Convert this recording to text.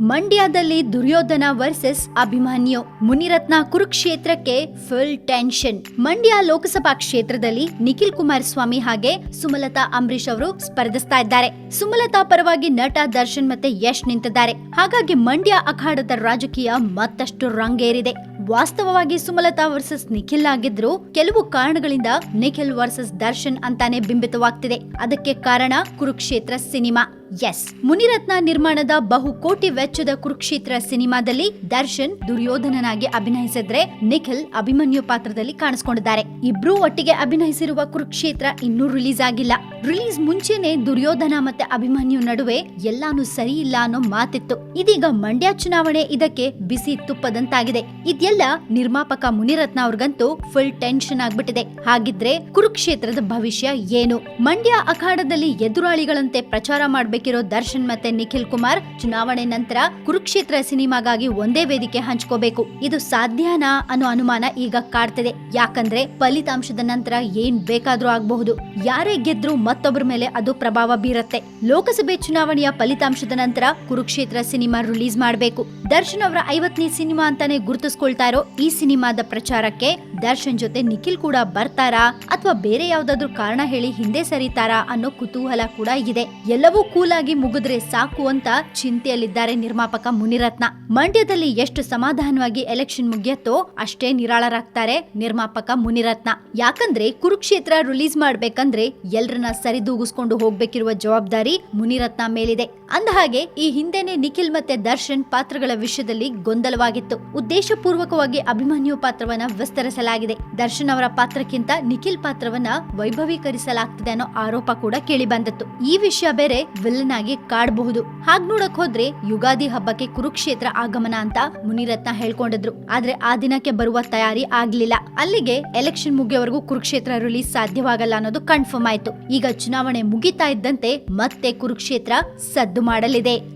ಮಂಡ್ಯದಲ್ಲಿ ದುರ್ಯೋಧನ ವರ್ಸಸ್ ಅಭಿಮನ್ಯು. ಮುನಿರತ್ನ ಕುರುಕ್ಷೇತ್ರಕ್ಕೆ full tension Mandya Lok Sabha ಕ್ಷೇತ್ರದಲ್ಲಿ ನಿಖಿಲ್ ಕುಮಾರಸ್ವಾಮಿ ಹಾಗೆ ಸುಮಲತಾ ಅಂಬರೀಶ್ ಅವರು ಸ್ಪರ್ಧಿಸ್ತಾ ಇದ್ದಾರೆ. ಸುಮಲತಾ ಪರವಾಗಿ ನಟ ದರ್ಶನ್ ಮತ್ತೆ ಯಶ್ ನಿಂತಿದ್ದಾರೆ. ಹಾಗಾಗಿ ಮಂಡ್ಯ ಅಖಾಡದ ರಾಜಕೀಯ ಮತ್ತಷ್ಟು ರಂಗೇರಿದೆ. ವಾಸ್ತವವಾಗಿ ಸುಮಲತಾ ವರ್ಸಸ್ ನಿಖಿಲ್ ಆಗಿದ್ರು ಕೆಲವು ಕಾರಣಗಳಿಂದ ನಿಖಿಲ್ ವರ್ಸಸ್ ದರ್ಶನ್ ಅಂತಾನೆ ಬಿಂಬಿತವಾಗ್ತಿದೆ. ಅದಕ್ಕೆ ಕಾರಣ ಕುರುಕ್ಷೇತ್ರ ಸಿನಿಮಾ. ಎಸ್ ಮುನಿರತ್ನ ನಿರ್ಮಾಣದ ಬಹು ಕೋಟಿ ವೆಚ್ಚದ ಕುರುಕ್ಷೇತ್ರ ಸಿನಿಮಾದಲ್ಲಿ ದರ್ಶನ್ ದುರ್ಯೋಧನನಾಗಿ ಅಭಿನಯಿಸಿದ್ರೆ ನಿಖಿಲ್ ಅಭಿಮನ್ಯು ಪಾತ್ರದಲ್ಲಿ ಕಾಣಿಸಿಕೊಂಡಿದ್ದಾರೆ. ಇಬ್ರು ಒಟ್ಟಿಗೆ ಅಭಿನಯಿಸಿರುವ ಕುರುಕ್ಷೇತ್ರ ಇನ್ನೂ ರಿಲೀಸ್ ಆಗಿಲ್ಲ. ರಿಲೀಸ್ ಮುಂಚೆನೆ ದುರ್ಯೋಧನ ಮತ್ತೆ ಅಭಿಮನ್ಯು ನಡುವೆ ಎಲ್ಲಾನು ಸರಿ ಇಲ್ಲ ಅನ್ನೋ ಮಾತಿತ್ತು. ಇದೀಗ ಮಂಡ್ಯ ಚುನಾವಣೆ ಇದಕ್ಕೆ ಬಿಸಿ ತುಪ್ಪದಂತಾಗಿದೆ. ಇದೆಲ್ಲ ನಿರ್ಮಾಪಕ ಮುನಿರತ್ನ ಅವ್ರಿಗಂತೂ ಫುಲ್ ಟೆನ್ಷನ್ ಆಗ್ಬಿಟ್ಟಿದೆ. ಹಾಗಿದ್ರೆ ಕುರುಕ್ಷೇತ್ರದ ಭವಿಷ್ಯ ಏನು? ಮಂಡ್ಯ ಅಖಾಡದಲ್ಲಿ ಎದುರಾಳಿಗಳಂತೆ ಪ್ರಚಾರ ಮಾಡ್ಬೇಕಿರೋ ದರ್ಶನ್ ಮತ್ತೆ ನಿಖಿಲ್ ಕುಮಾರ್ ಚುನಾವಣೆ ನಂತರ ಕುರುಕ್ಷೇತ್ರ ಸಿನಿಮಾಗಾಗಿ ಒಂದೇ ವೇದಿಕೆ ಹಂಚ್ಕೋಬೇಕು. ಇದು ಸಾಧ್ಯನಾ ಅನ್ನೋ ಅನುಮಾನ ಈಗ ಕಾಡ್ತಿದೆ. ಯಾಕಂದ್ರೆ ಫಲಿತಾಂಶದ ನಂತರ ಏನ್ ಬೇಕಾದ್ರೂ ಆಗಬಹುದು. ಯಾರೇ ಗೆದ್ರು ಮತ್ತೊಬ್ಬರ ಮೇಲೆ ಅದು ಪ್ರಭಾವ ಬೀರತ್ತೆ. ಲೋಕಸಭೆ ಚುನಾವಣೆಯ ಫಲಿತಾಂಶದ ನಂತರ ಕುರುಕ್ಷೇತ್ರ ಸಿನಿಮಾ ರಿಲೀಸ್ ಮಾಡಬೇಕು. ದರ್ಶನ್ ಅವರ ಐವತ್ತನೇ ಸಿನಿಮಾ ಅಂತಾನೆ ಗುರುತಿಸ್ಕೊಳ್ತಾ ಇರೋ ಈ ಸಿನಿಮಾದ ಪ್ರಚಾರಕ್ಕೆ ದರ್ಶನ್ ಜೊತೆ ನಿಖಿಲ್ ಕೂಡ ಬರ್ತಾರಾ? ಅಥವಾ ಬೇರೆ ಯಾವ್ದಾದ್ರು ಕಾರಣ ಹೇಳಿ ಹಿಂದೆ ಸರಿತಾರಾ ಅನ್ನೋ ಕುತೂಹಲ ಕೂಡ ಇದೆ. ಎಲ್ಲವೂ ಕೂಲ್ ಆಗಿ ಮುಗಿದ್ರೆ ಸಾಕು ಅಂತ ಚಿಂತೆಯಲ್ಲಿದ್ದಾರೆ ನಿರ್ಮಾಪಕ ಮುನಿರತ್ನ. ಮಂಡ್ಯದಲ್ಲಿ ಎಷ್ಟು ಸಮಾಧಾನವಾಗಿ ಎಲೆಕ್ಷನ್ ಮುಗಿಯತ್ತೋ ಅಷ್ಟೇ ನಿರಾಳರಾಗ್ತಾರೆ ನಿರ್ಮಾಪಕ ಮುನಿರತ್ನ. ಯಾಕಂದ್ರೆ ಕುರುಕ್ಷೇತ್ರ ರಿಲೀಸ್ ಮಾಡ್ಬೇಕಂದ್ರೆ ಎಲ್ರನ್ನ ಸರಿದೂಗಿಸ್ಕೊಂಡು ಹೋಗ್ಬೇಕಿರುವ ಜವಾಬ್ದಾರಿ ಮುನಿರತ್ನ ಮೇಲಿದೆ. ಅಂದಹಾಗೆ ಈ ಹಿಂದೆನೆ ನಿಖಿಲ್ ಮತ್ತೆ ದರ್ಶನ್ ಪಾತ್ರಗಳ ವಿಷಯದಲ್ಲಿ ಗೊಂದಲವಾಗಿತ್ತು. ಉದ್ದೇಶಪೂರ್ವಕವಾಗಿ ಅಭಿಮನ್ಯು ಪಾತ್ರವನ್ನ ವಿಸ್ತರಿಸಲಾಗಿದೆ. ದರ್ಶನ್ ಅವರ ಪಾತ್ರಕ್ಕಿಂತ ನಿಖಿಲ್ ಪಾತ್ರವನ್ನ ವೈಭವೀಕರಿಸಲಾಗ್ತಿದೆ ಅನ್ನೋ ಆರೋಪ ಕೂಡ ಕೇಳಿ ಬಂದಿತ್ತು ಈ ವಿಷಯ ಬೇರೆ ವಿಲನ್ ಆಗಿ ಕಾಡಬಹುದು. ಹಾಗ್ ನೋಡಕ್ ಹೋದ್ರೆ ಯುಗಾದಿ ಹಬ್ಬಕ್ಕೆ ಕುರುಕ್ಷೇತ್ರ ಆಗಮನ ಅಂತ ಮುನಿರತ್ನ ಹೇಳ್ಕೊಂಡಿದ್ರು. ಆದ್ರೆ ಆ ದಿನಕ್ಕೆ ಬರುವ ತಯಾರಿ ಆಗ್ಲಿಲ್ಲ. ಅಲ್ಲಿಗೆ ಎಲೆಕ್ಷನ್ ಮುಗಿಯವರೆಗೂ ಕುರುಕ್ಷೇತ್ರ ರಿಲೀಸ್ ಸಾಧ್ಯವಾಗಲ್ಲ ಅನ್ನೋದು ಕನ್ಫರ್ಮ್ ಆಯ್ತು. ಈಗ ಚುನಾವಣೆ ಮುಗಿತಾ ಇದ್ದಂತೆ ಮತ್ತೆ ಕುರುಕ್ಷೇತ್ರ ಸದ್ದು ಮಾಡಲಿದೆ.